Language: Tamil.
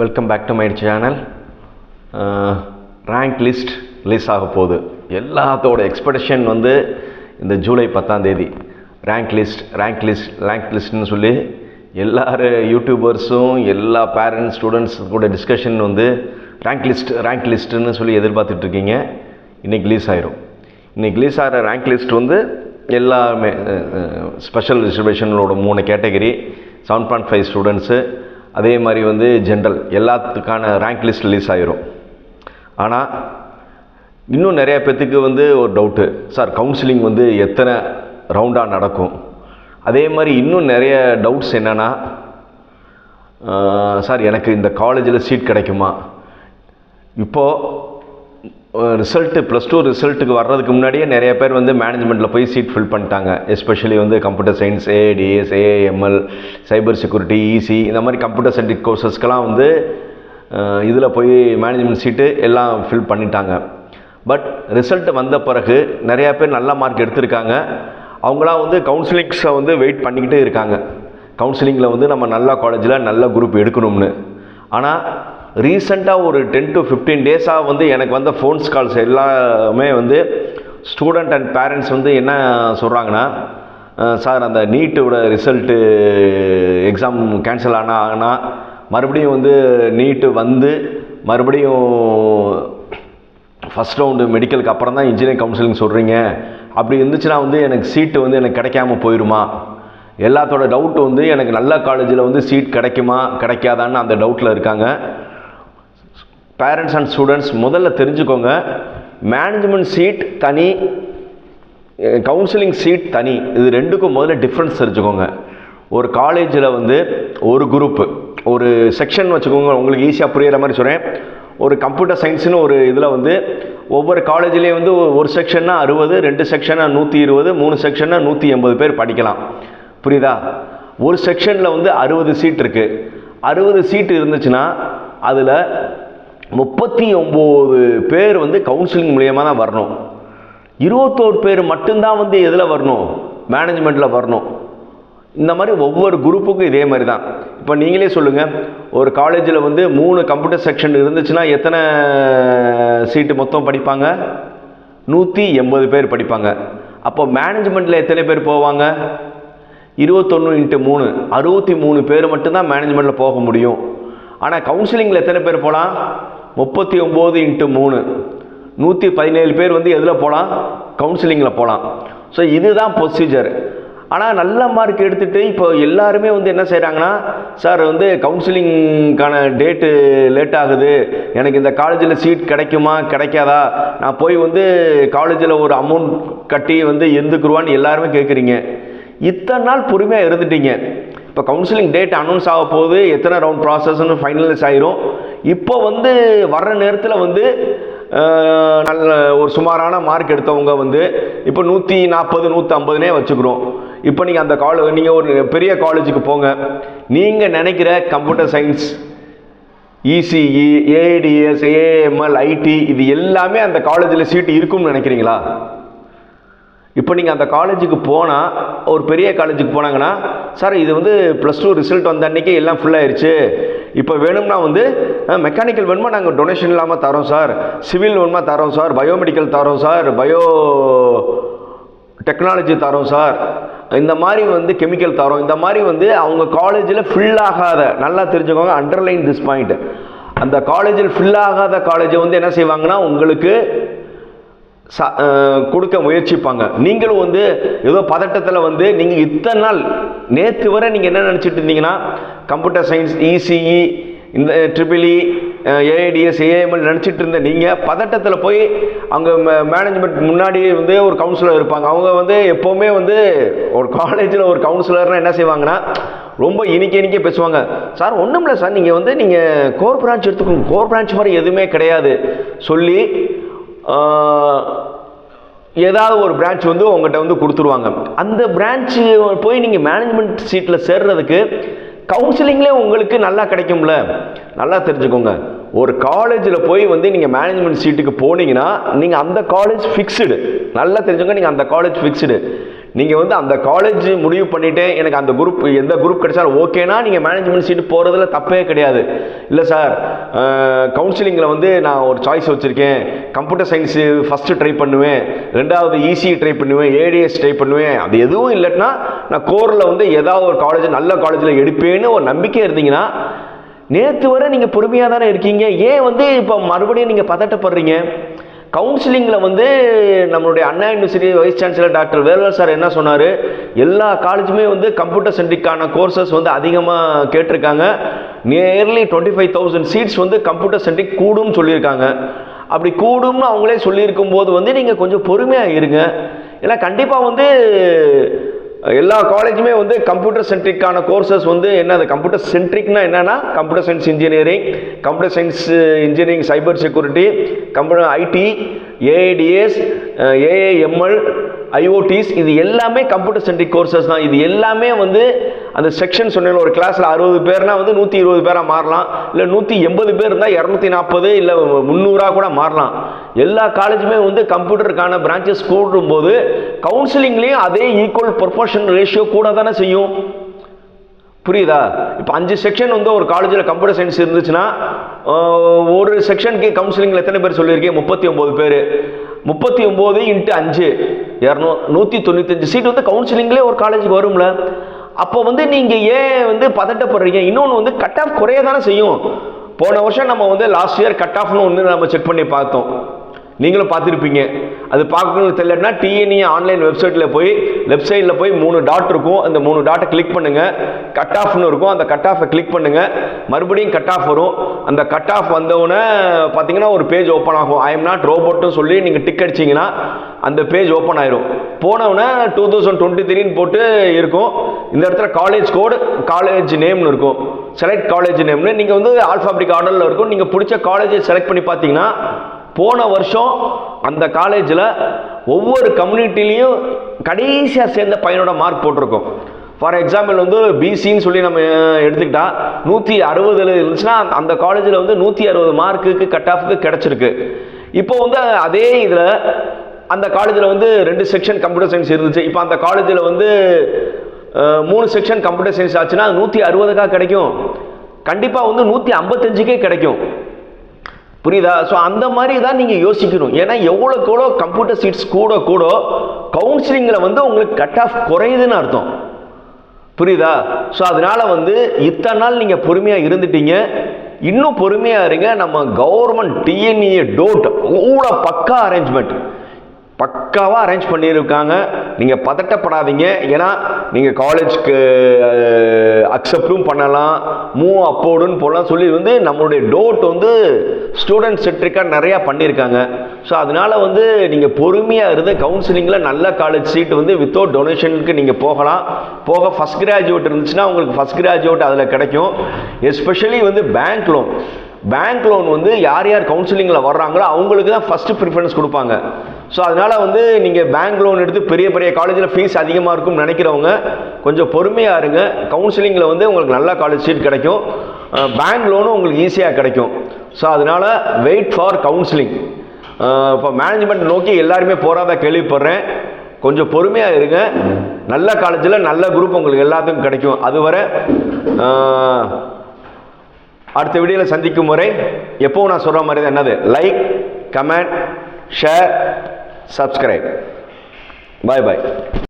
Welcome back to my channel rank list release ஆக போகுது. எல்லாத்தோட எக்ஸ்பெக்டேஷன் வந்து இந்த ஜூலை பத்தாம் தேதி. Rank list rank list rank லிஸ்ட்னு சொல்லி எல்லார் யூடியூபர்ஸும் எல்லா பேரண்ட்ஸ் ஸ்டூடெண்ட்ஸ் கூட டிஸ்கஷன் வந்து ரேங்க் லிஸ்ட் ரேங்க் லிஸ்ட்டுன்னு சொல்லி எதிர்பார்த்துட்ருக்கீங்க இன்றைக்கி ரிலீஸ் ஆயிரும். இன்றைக்கி ரிலீஸ் ஆகிற ரேங்க் லிஸ்ட் வந்து எல்லாமே ஸ்பெஷல் ரிசர்வேஷனோட மூணு category seven point five students அதே மாதிரி வந்து ஜென்ரல் எல்லாத்துக்கான ரேங்க் லிஸ்ட் ரிலீஸ் ஆயிரும். ஆனால் இன்னும் நிறைய பேர்த்துக்கு வந்து ஒரு டவுட்டு சார் கவுன்சிலிங் வந்து எத்தனை ரவுண்டாக நடக்கும்? அதே மாதிரி இன்னும் நிறைய டவுட்ஸ் என்னென்னா சார் எனக்கு இந்த காலேஜில் சீட் கிடைக்குமா? இப்போது ரிசல்ட்டு ப்ளஸ் டூ ரிசல்ட்டுக்கு வர்றதுக்கு முன்னாடியே நிறைய பேர் வந்து மேனேஜ்மெண்ட்டில் போய் சீட் ஃபில் பண்ணிட்டாங்க. எஸ்பெஷலி வந்து computer science ADS AML cyber security EC இந்த மாதிரி கம்ப்யூட்டர் சென்ட்ரிக் கோர்சஸ்க்கெலாம் வந்து இதில் போய் மேனேஜ்மெண்ட் சீட்டு எல்லாம் ஃபில் பண்ணிட்டாங்க. பட் ரிசல்ட் வந்த பிறகு நிறையா பேர் நல்ல மார்க் எடுத்திருக்காங்க. அவங்களாம் வந்து கவுன்சிலிங்ஸை வந்து வெயிட் பண்ணிக்கிட்டே இருக்காங்க. கவுன்சிலிங்கில் வந்து நம்ம நல்ல காலேஜில் நல்ல குரூப் எடுக்கணும்னு. ஆனால் ரீசெண்டாக ஒரு டென் டு ஃபிஃப்டீன் டேஸாக வந்து எனக்கு வந்த ஃபோன்ஸ் கால்ஸ் எல்லாமே வந்து ஸ்டூடெண்ட் அண்ட் பேரண்ட்ஸ் வந்து என்ன சொல்கிறாங்கன்னா சார் அந்த நீட்டோட ரிசல்ட்டு எக்ஸாம் கேன்சல் ஆனால் ஆனால் மறுபடியும் வந்து நீட்டு வந்து மறுபடியும் ஃபஸ்ட் ரவுண்டு மெடிக்கலுக்கு அப்புறம் தான் இன்ஜினியரிங் கவுன்சிலிங் சொல்கிறீங்க அப்படி இருந்துச்சுன்னா வந்து எனக்கு சீட்டு வந்து எனக்கு கிடைக்காம போயிடுமா எல்லாத்தோட டவுட் வந்து எனக்கு நல்ல காலேஜில் வந்து சீட் கிடைக்குமா கிடைக்காதான்னு அந்த டவுட்டில் இருக்காங்க. பேரண்ட்ஸ் அண்ட் ஸ்டூடெண்ட்ஸ் முதல்ல தெரிஞ்சுக்கோங்க. மேனேஜ்மெண்ட் சீட் தனி கவுன்சிலிங் சீட் தனி. இது ரெண்டுக்கும் முதல்ல டிஃப்ரென்ஸ் தெரிஞ்சுக்கோங்க. ஒரு காலேஜில் வந்து ஒரு குரூப்பு ஒரு செக்ஷன் வச்சுக்கோங்க. உங்களுக்கு ஈஸியாக புரியிற மாதிரி சொல்கிறேன் ஒரு கம்ப்யூட்டர் சயின்ஸ்னு ஒரு இதில் வந்து ஒவ்வொரு காலேஜ்லேயும் வந்து ஒரு செக்ஷன்னா அறுபது ரெண்டு செக்ஷனாக நூற்றி இருபது மூணு செக்ஷன்னா நூற்றி எண்பது பேர் படிக்கலாம். புரியுதா? ஒரு செக்ஷனில் வந்து அறுபது சீட் இருக்குது அறுபது சீட் இருந்துச்சுன்னா அதில் முப்பத்தி ஒம்பது பேர் வந்து கவுன்சிலிங் மூலியமாக தான் வரணும். இருபத்தோரு பேர் மட்டும்தான் வந்து எதில் வரணும்? மேனேஜ்மெண்ட்டில் வரணும். இந்த மாதிரி ஒவ்வொரு குரூப்புக்கும் இதே மாதிரி தான். இப்போ நீங்களே சொல்லுங்கள் ஒரு காலேஜில் வந்து மூணு கம்ப்யூட்டர் செக்ஷன் இருந்துச்சுன்னா எத்தனை சீட்டு மொத்தம் படிப்பாங்க? நூற்றி எண்பது பேர் படிப்பாங்க. அப்போ மேனேஜ்மெண்ட்டில் எத்தனை பேர் போவாங்க? இருபத்தொன்று இன்ட்டு மூணு. அறுபத்தி மூணு பேர் மட்டும்தான் மேனேஜ்மெண்ட்டில் போக முடியும். ஆனால் கவுன்சிலிங்கில் எத்தனை பேர் போகலாம் முப்பத்தி ஒம்பது இன்ட்டு மூணு. நூற்றி பதினேழு பேர் வந்து எதில் போகலாம் கவுன்சிலிங்கில் போகலாம் ஸோ இதுதான் ப்ரொசீஜர் ஆனால் நல்ல மார்க் எடுத்துகிட்டு இப்போ எல்லாருமே வந்து என்ன செய்கிறாங்கன்னா சார் வந்து கவுன்சிலிங்க்கான டேட்டு லேட் ஆகுது. எனக்கு இந்த காலேஜில் சீட் கிடைக்குமா? கிடைக்காதா? நான் போய் வந்து காலேஜில் ஒரு அமௌண்ட் கட்டி வந்து எந்துக்குருவான்னு எல்லாருமே கேட்குறீங்க இத்தனை நாள் பொறுமையாக இருந்துட்டீங்க. இப்போ கவுன்சிலிங் டேட் அனௌன்ஸ் ஆக போகுது. எத்தனை ரவுண்ட் ப்ராசஸ்ன்னு ஃபைனலைஸ் ஆயிரும். இப்போ வந்து வர்ற நேரத்தில் வந்து நல்ல ஒரு சுமாரான மார்க் எடுத்தவங்க வந்து இப்போ நூற்றி நாற்பது நூற்றி ஐம்பதுனே வச்சுக்கிறோம். இப்போ நீங்கள் அந்த காலேஜ் நீங்கள் ஒரு பெரிய காலேஜுக்கு போங்க. நீங்கள் நினைக்கிற computer science ECE ADS AML IT இது எல்லாமே அந்த காலேஜில் சீட்டு இருக்கும்னு நினைக்கிறீங்களா? இப்போ நீங்கள் அந்த காலேஜுக்கு போனால் ஒரு பெரிய காலேஜுக்கு போனாங்கன்னா சார் இது வந்து ப்ளஸ் டூ ரிசல்ட் வந்த அன்றைக்கி எல்லாம் ஃபுல்லாகிடுச்சு இப்போ வேணும்னா வந்து மெக்கானிக்கல் வேணுமா? நாங்கள் டொனேஷன் இல்லாமல் தரோம் சார். சிவில் வேணுமா? தரோம் சார். பயோமெடிக்கல் தரோம் சார். பயோ டெக்னாலஜி தரோம் சார். இந்த மாதிரி வந்து கெமிக்கல் தரோம். இந்த மாதிரி வந்து அவங்க காலேஜில் ஃபில் ஆகாத நல்லா தெரிஞ்சுக்கோங்க அண்டர்லைன் திஸ் பாயிண்ட் அந்த காலேஜில் ஃபில் ஆகாத காலேஜை வந்து என்ன செய்வாங்கன்னா உங்களுக்கு கொடுக்க முயற்சிப்பாங்க. நீங்களும் வந்து ஏதோ பதட்டத்தில் வந்து நீங்கள் இத்தனை நாள் நேற்று வரை நீங்கள் என்ன நினச்சிட்டு இருந்தீங்கன்னா கம்ப்யூட்டர் சயின்ஸ் இசிஇ இந்த ட்ரிபிள்இ ஏஐடிஎஸ் ஏஎம்எல் நினச்சிட்டு இருந்த நீங்கள் பதட்டத்தில் போய் அங்கே மேனேஜ்மெண்ட் முன்னாடி வந்து ஒரு கவுன்சிலர் இருப்பாங்க. அவங்க வந்து எப்போவுமே வந்து ஒரு காலேஜில் ஒரு கவுன்சிலர்னால் என்ன செய்வாங்கன்னா ரொம்ப இனிக்க இனிக்க பேசுவாங்க. சார் ஒன்றும் இல்லை சார். நீங்கள் வந்து நீங்கள் கோர் பிரான்ச் எடுத்துக்கோங்க. கோர் பிரான்ச் மாதிரி எதுவுமே கிடையாது. சொல்லி ஏதாவது ஒரு பிரான்ச் வந்து உங்கள்கிட்ட வந்து கொடுத்துருவாங்க. அந்த பிரான்ச்சு போய் நீங்கள் மேனேஜ்மெண்ட் சீட்டில் சேர்றதுக்கு கவுன்சிலிங்லேயே உங்களுக்கு நல்லா கிடைக்கும்ல. நல்லா தெரிஞ்சுக்கோங்க. ஒரு காலேஜில் போய் வந்து நீங்கள் மேனேஜ்மெண்ட் சீட்டுக்கு போனீங்கன்னா நீங்கள் அந்த காலேஜ் ஃபிக்ஸ்டு நல்லா தெரிஞ்சுக்கோங்க நீங்கள் அந்த காலேஜ் ஃபிக்ஸ்டு நீங்கள் வந்து அந்த காலேஜ் முடிவு பண்ணிவிட்டு எனக்கு அந்த குரூப் எந்த குரூப் கிடைச்சாலும் ஓகேனா நீங்கள் மேனேஜ்மெண்ட் சீட்டு போகிறதுல தப்பே கிடையாது. இல்லை சார் கவுன்சிலிங்கில் வந்து நான் ஒரு சாய்ஸ் வச்சுருக்கேன். கம்ப்யூட்டர் சயின்ஸு ஃபஸ்ட்டு ட்ரை பண்ணுவேன். ரெண்டாவது இசி ட்ரை பண்ணுவேன். ஏடிஎஸ் ட்ரை பண்ணுவேன். அது எதுவும் இல்லைன்னா நான் கோரில் வந்து ஏதாவது ஒரு காலேஜ் நல்ல காலேஜில் எடுப்பேன்னு ஒரு நம்பிக்கை இருந்தீங்கன்னா நேற்று வரை நீங்கள் பொறுமையாக தானே இருக்கீங்க. ஏன் வந்து இப்போ மறுபடியும் நீங்கள் பதட்டப்படுறீங்க? கவுன்சிலிங்கில் வந்து நம்மளுடைய Anna university vice chancellor doctor Velvar sir என்ன சொன்னார்? எல்லா காலேஜுமே வந்து கம்ப்யூட்டர் சென்ட்ரிக்கான கோர்சஸ் வந்து அதிகமாக கேட்டிருக்காங்க. Nearly twenty five thousand seats வந்து கம்ப்யூட்டர் சென்ட்ரிக் கூடும்னு சொல்லியிருக்காங்க. அப்படி கூடும்னு அவங்களே சொல்லியிருக்கும் போது வந்து நீங்கள் கொஞ்சம் பொறுமையாக இருங்க. ஏன்னா கண்டிப்பாக வந்து எல்லா காலேஜுமே வந்து கம்ப்யூட்டர் சென்ட்ரிக்கான கோர்சஸ் வந்து என்னது கம்ப்யூட்டர் சென்ட்ரிக்னா என்னன்னா computer science engineering computer science engineering cyber security computer IT AIDS AAML IOTs இது எல்லாமே கம்ப்யூட்டர் சென்ட்ரிக் கோர்சஸ் தான். இது எல்லாமே வந்து அந்த செக்ஷன் சொன்னேன் ஒரு கிளாஸில் அறுபது பேர்னா வந்து நூற்றி இருபது பேராக மாறலாம். இல்லை நூற்றி எண்பது பேர் இருந்தால் இரநூத்தி நாற்பது இல்லை முந்நூறாக கூட மாறலாம். எல்லா காலேஜுமே வந்து கம்ப்யூட்டருக்கான பிரான்ச்சஸ் கூடும்போது கவுன்சிலிங்லேயும் அதே ஈக்குவல் ப்ரொபோர்ஷன் ரேஷியோ கூட தானே செய்யும். புரியுதா? இப்போ அஞ்சு செக்ஷன் வந்து ஒரு காலேஜில் கம்ப்யூட்டர் சயின்ஸ் இருந்துச்சுன்னா ஒரு செக்ஷனுக்கு கவுன்சிலிங்கில் எத்தனை பேர் சொல்லியிருக்கேன் முப்பத்தி ஒம்பது பேர். முப்பத்தி ஒம்பது இன்ட்டு அஞ்சு. இரநூ நூற்றி தொண்ணூத்தஞ்சு சீட் வந்து கவுன்சிலிங்லேயே ஒரு காலேஜுக்கு வரும்ல. அப்போ வந்து நீங்கள் ஏன் வந்து பதட்டப்படுறீங்க? இன்னொன்று வந்து கட் ஆஃப் குறைய தானே செய்யும். போன வருஷம் நம்ம வந்து லாஸ்ட் இயர் கட் ஆஃப்னு ஒன்று நம்ம செக் பண்ணி பார்த்தோம். நீங்களும் பார்த்துருப்பீங்க. அது பார்க்கணும்னு தெரியலன்னா டிஎன்இ ஆன்லைன் வெப்சைட்டில் போய் லெஃப்ட் சைடில் போய் மூணு டாட் இருக்கும். அந்த மூணு டாட்டை கிளிக் பண்ணுங்கள் கட் ஆஃப்னு இருக்கும். அந்த கட் ஆஃபை கிளிக் பண்ணுங்கள் மறுபடியும் கட் ஆஃப் வரும். அந்த கட் ஆஃப் வந்தவுடனே பார்த்தீங்கன்னா ஒரு பேஜ் ஓப்பன் ஆகும். ஐ எம் நாட் ரோபோட்டும் சொல்லி நீங்கள் டிக் அடிச்சிங்கன்னா அந்த பேஜ் ஓப்பன் ஆயிரும். போனவுடனே டூ தௌசண்ட் டுவெண்ட்டி த்ரீன்னு போட்டு இருக்கும். இந்த இடத்துல காலேஜ் கோடு காலேஜ் நேம்னு இருக்கும். செலக்ட் காலேஜ் நேம்னு நீங்கள் வந்து ஆல்ஃபாபிக் ஆர்டரில் இருக்கும். நீங்கள் பிடிச்ச காலேஜை செலக்ட் பண்ணி பார்த்தீங்கன்னா போன வருஷம் அந்த காலேஜில் ஒவ்வொரு கம்யூனிட்டிலையும் கடைசியாக சேர்ந்த பையனோட மார்க் போட்டிருக்கோம். ஃபார் எக்ஸாம்பிள் வந்து பிசின்னு சொல்லி நம்ம எடுத்துக்கிட்டா நூற்றி அறுபதுல இருந்துச்சுன்னா அந்த காலேஜில் வந்து நூற்றி அறுபது மார்க்குக்கு கட் ஆஃபுக்கு கிடச்சிருக்கு. இப்போ வந்து அதே இதில் அந்த காலேஜில் வந்து ரெண்டு செக்ஷன் கம்ப்யூட்டர் சயின்ஸ் இருந்துச்சு. இப்போ அந்த காலேஜில் வந்து மூணு செக்ஷன் கம்ப்யூட்டர் சயின்ஸ் ஆச்சுன்னா நூற்றி அறுபதுக்காக கிடைக்கும். கண்டிப்பாக வந்து நூற்றி ஐம்பத்தஞ்சுக்கே கிடைக்கும். புரியுதா? ஸோ அந்த மாதிரி தான் நீங்கள் யோசிக்கணும். ஏன்னா எவ்வளோக்கு எவ்வளோ கம்ப்யூட்டர் சீட்ஸ் கூட கூட கவுன்சிலிங்கில் வந்து உங்களுக்கு கட் ஆஃப் குறையுதுன்னு அர்த்தம். புரியுதா? ஸோ அதனால வந்து இத்தனை நாள் நீங்கள் பொறுமையாக இருந்துட்டீங்க. இன்னும் பொறுமையாக இருங்க. நம்ம கவர்மெண்ட் டிஎன்இஏ டோட் கூட பக்கா அரேஞ்ச்மெண்ட் பக்காவாக அரேஞ்ச் பண்ணியிருக்காங்க. நீங்கள் பதட்டப்படாதீங்க. ஏன்னா நீங்கள் காலேஜ்க்கு அக்செப்டும் பண்ணலாம். மூவ் அப்போடுன்னு போடலாம் சொல்லி வந்து நம்மளுடைய டோட் வந்து ஸ்டூடெண்ட் செட்ரிக்காக நிறையா பண்ணியிருக்காங்க. ஸோ அதனால் வந்து நீங்கள் பொறுமையாக இருந்து கவுன்சிலிங்கில் நல்ல காலேஜ் சீட் வந்து வித்தவுட் டொனேஷனுக்கு நீங்கள் போகலாம். போக ஃபஸ்ட் கிராஜுவேட் இருந்துச்சுன்னா உங்களுக்கு ஃபஸ்ட் கிராஜுவேட் அதில் கிடைக்கும். எஸ்பெஷலி வந்து பேங்க் லோன் பேங்க் லோன் வந்து யார் யார் கவுன்சிலிங்கில் வர்றாங்களோ அவங்களுக்கு தான் ஃபஸ்ட்டு ப்ரிஃபரன்ஸ் கொடுப்பாங்க. ஸோ அதனால் வந்து நீங்கள் பேங்க் லோன் எடுத்து பெரிய பெரிய காலேஜில் ஃபீஸ் அதிகமாக இருக்கும்னு நினைக்கிறவங்க கொஞ்சம் பொறுமையாக இருங்க. கவுன்சிலிங்கில் வந்து உங்களுக்கு நல்ல காலேஜ் சீட் கிடைக்கும். பேங்க் லோனும் உங்களுக்கு ஈஸியாக கிடைக்கும். ஸோ அதனால் வெயிட் ஃபார் கவுன்சிலிங் இப்போ மேனேஜ்மெண்ட் நோக்கி எல்லாருமே போகிறதா கேள்விப்படுறேன். கொஞ்சம் பொறுமையாக இருங்க. நல்ல காலேஜில் நல்ல குரூப் உங்களுக்கு எல்லாத்துக்கும் கிடைக்கும். அதுவரை அடுத்த வீடியோவில் சந்திக்கும் முறை எப்போவும் நான் சொல்கிற மாதிரி தான் என்னது? Like comment share subscribe bye bye